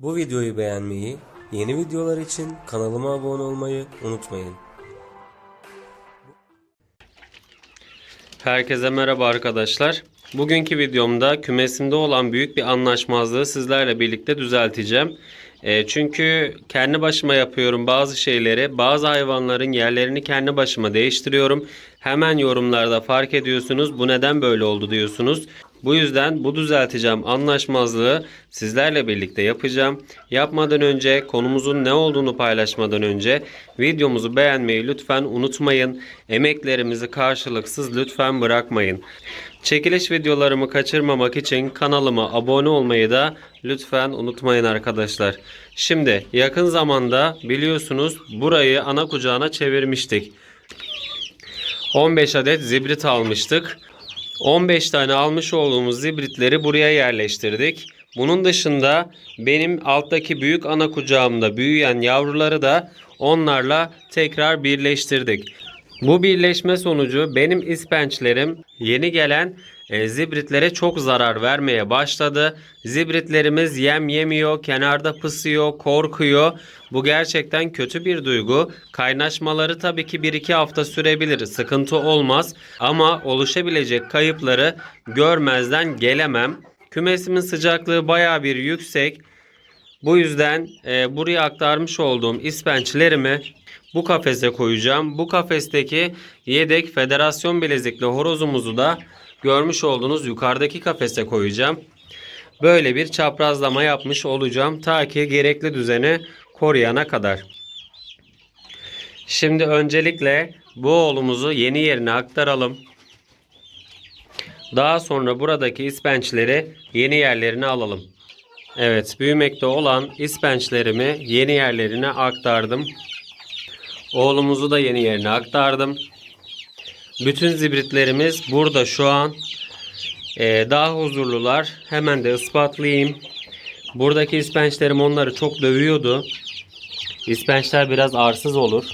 Bu videoyu beğenmeyi, yeni videolar için kanalıma abone olmayı unutmayın. Herkese merhaba arkadaşlar. Bugünkü videomda kümesimde olan büyük bir anlaşmazlığı sizlerle birlikte düzelteceğim. E, çünkü kendi başıma yapıyorum bazı şeyleri. Bazı hayvanların yerlerini kendi başıma değiştiriyorum. Hemen yorumlarda fark ediyorsunuz. Bu neden böyle oldu diyorsunuz. Bu yüzden bu düzelteceğim anlaşmazlığı sizlerle birlikte yapacağım. Yapmadan önce konumuzun ne olduğunu paylaşmadan önce videomuzu beğenmeyi lütfen unutmayın. Emeklerimizi karşılıksız lütfen bırakmayın. Çekiliş videolarımı kaçırmamak için kanalıma abone olmayı da lütfen unutmayın arkadaşlar. Şimdi yakın zamanda biliyorsunuz burayı ana kucağına çevirmiştik. 15 adet zibrit almıştık. 15 tane almış olduğumuz zibritleri buraya yerleştirdik. Bunun dışında benim alttaki büyük ana kucağımda büyüyen yavruları da onlarla tekrar birleştirdik. Bu birleşme sonucu benim ispençlerim yeni gelen e, zibritlere çok zarar vermeye başladı. Zibritlerimiz yem yemiyor, kenarda pısıyor, korkuyor. Bu gerçekten kötü bir duygu. Kaynaşmaları tabii ki 1-2 hafta sürebilir. Sıkıntı olmaz. Ama oluşabilecek kayıpları görmezden gelemem. Kümesimin sıcaklığı baya bir yüksek. Bu yüzden e, buraya aktarmış olduğum ispençlerimi bu kafese koyacağım. Bu kafesteki yedek federasyon bilezikli horozumuzu da görmüş olduğunuz yukarıdaki kafese koyacağım. Böyle bir çaprazlama yapmış olacağım ta ki gerekli düzeni koruyana kadar. Şimdi öncelikle bu oğlumuzu yeni yerine aktaralım. Daha sonra buradaki ispençleri yeni yerlerine alalım. Evet, büyümekte olan ispençlerimi yeni yerlerine aktardım. Oğlumuzu da yeni yerine aktardım. Bütün zibritlerimiz burada şu an. Ee, daha huzurlular. Hemen de ispatlayayım. Buradaki ispençlerim onları çok dövüyordu. İspençler biraz arsız olur.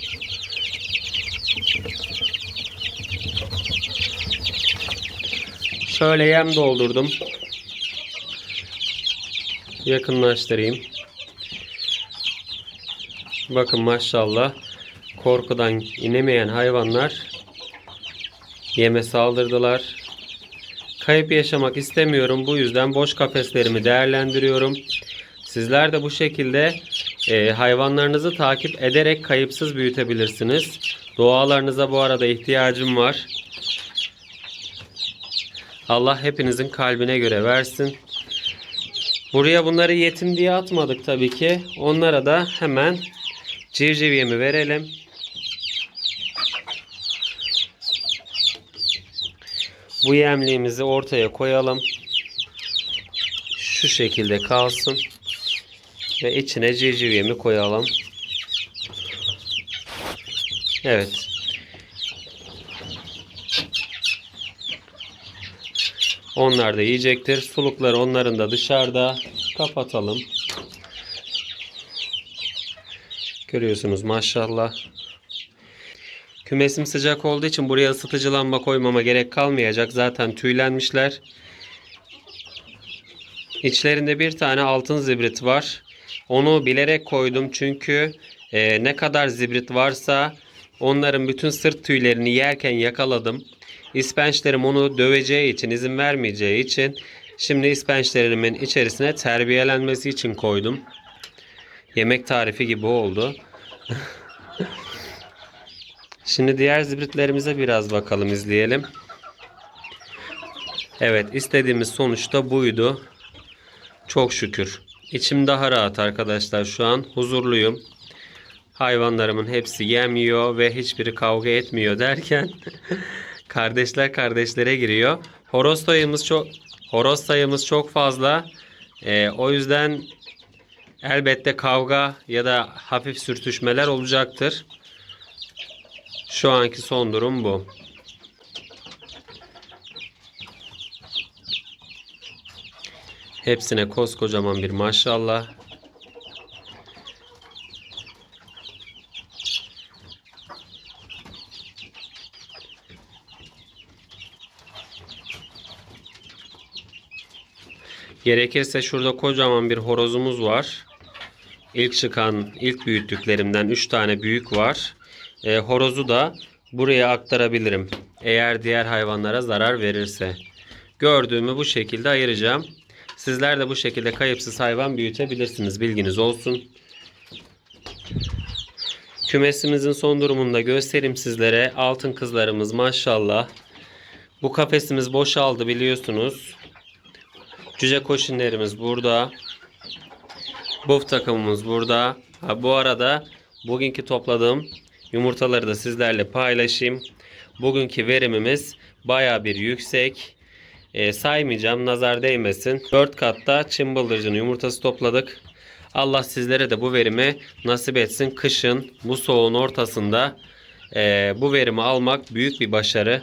Şöyle yem doldurdum. Yakınlaştırayım. Bakın maşallah korkudan inemeyen hayvanlar yeme saldırdılar. Kayıp yaşamak istemiyorum. Bu yüzden boş kafeslerimi değerlendiriyorum. Sizler de bu şekilde e, hayvanlarınızı takip ederek kayıpsız büyütebilirsiniz. Doğalarınıza bu arada ihtiyacım var. Allah hepinizin kalbine göre versin. Buraya bunları yetim diye atmadık tabii ki. Onlara da hemen civciv yemi verelim. Bu yemliğimizi ortaya koyalım. Şu şekilde kalsın. Ve içine civciv yemi koyalım. Evet. Onlar da yiyecektir. Sulukları onların da dışarıda. Kapatalım. Görüyorsunuz maşallah. Kümesim sıcak olduğu için buraya ısıtıcı lamba koymama gerek kalmayacak. Zaten tüylenmişler. İçlerinde bir tane altın zibrit var. Onu bilerek koydum çünkü e, ne kadar zibrit varsa onların bütün sırt tüylerini yerken yakaladım. İspençlerim onu döveceği için, izin vermeyeceği için şimdi ispençlerimin içerisine terbiyelenmesi için koydum. Yemek tarifi gibi oldu. Şimdi diğer zibritlerimize biraz bakalım, izleyelim. Evet, istediğimiz sonuçta buydu. Çok şükür. İçim daha rahat arkadaşlar şu an. Huzurluyum. Hayvanlarımın hepsi yem yiyor ve hiçbiri kavga etmiyor derken kardeşler kardeşlere giriyor. Horoz sayımız çok horoz sayımız çok fazla. Ee, o yüzden elbette kavga ya da hafif sürtüşmeler olacaktır. Şu anki son durum bu. Hepsine koskocaman bir maşallah. Gerekirse şurada kocaman bir horozumuz var. ilk çıkan, ilk büyüttüklerimden 3 tane büyük var. E, horozu da buraya aktarabilirim. Eğer diğer hayvanlara zarar verirse. Gördüğümü bu şekilde ayıracağım. Sizler de bu şekilde kayıpsız hayvan büyütebilirsiniz. Bilginiz olsun. Kümesimizin son durumunu da göstereyim sizlere. Altın kızlarımız maşallah. Bu kafesimiz boşaldı biliyorsunuz. Cüce koşinlerimiz burada. Buf takımımız burada. Ha, bu arada bugünkü topladığım yumurtaları da sizlerle paylaşayım. Bugünkü verimimiz baya bir yüksek. E, saymayacağım nazar değmesin. 4 katta çim bıldırcını yumurtası topladık. Allah sizlere de bu verimi nasip etsin. Kışın bu soğuğun ortasında e, bu verimi almak büyük bir başarı.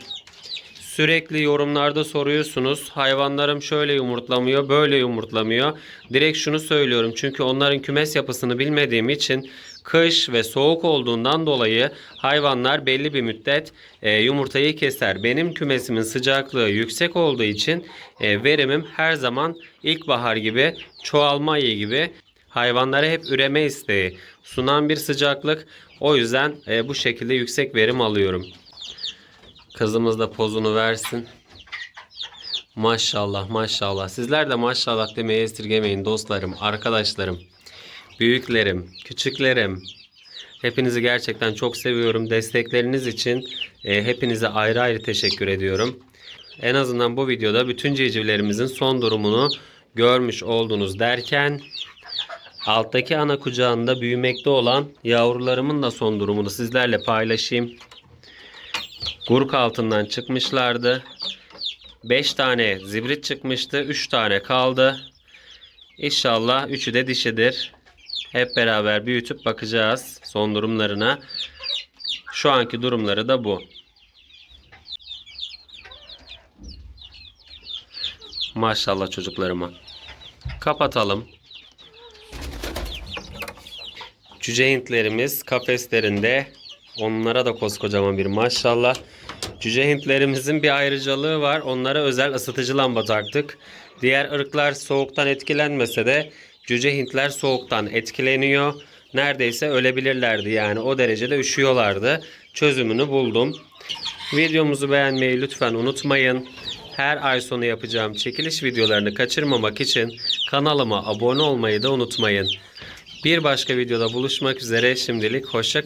Sürekli yorumlarda soruyorsunuz. Hayvanlarım şöyle yumurtlamıyor, böyle yumurtlamıyor. Direkt şunu söylüyorum. Çünkü onların kümes yapısını bilmediğim için kış ve soğuk olduğundan dolayı hayvanlar belli bir müddet e, yumurtayı keser. Benim kümesimin sıcaklığı yüksek olduğu için e, verimim her zaman ilkbahar gibi, çoğalma ayı gibi hayvanlara hep üreme isteği sunan bir sıcaklık. O yüzden e, bu şekilde yüksek verim alıyorum. Kızımız da pozunu versin. Maşallah maşallah. Sizler de maşallah demeyi esirgemeyin dostlarım, arkadaşlarım, büyüklerim, küçüklerim. Hepinizi gerçekten çok seviyorum. Destekleriniz için e, hepinize ayrı ayrı teşekkür ediyorum. En azından bu videoda bütün civcivlerimizin son durumunu görmüş oldunuz derken alttaki ana kucağında büyümekte olan yavrularımın da son durumunu sizlerle paylaşayım. Gurk altından çıkmışlardı. 5 tane zibrit çıkmıştı. 3 tane kaldı. İnşallah üçü de dişidir. Hep beraber büyütüp bakacağız son durumlarına. Şu anki durumları da bu. Maşallah çocuklarıma. Kapatalım. Cüce Hintlerimiz kafeslerinde. Onlara da koskocaman bir maşallah. Cüce Hintlerimizin bir ayrıcalığı var. Onlara özel ısıtıcı lamba taktık. Diğer ırklar soğuktan etkilenmese de Cüce Hintler soğuktan etkileniyor. Neredeyse ölebilirlerdi yani o derecede üşüyorlardı. Çözümünü buldum. Videomuzu beğenmeyi lütfen unutmayın. Her ay sonu yapacağım çekiliş videolarını kaçırmamak için kanalıma abone olmayı da unutmayın. Bir başka videoda buluşmak üzere şimdilik hoşça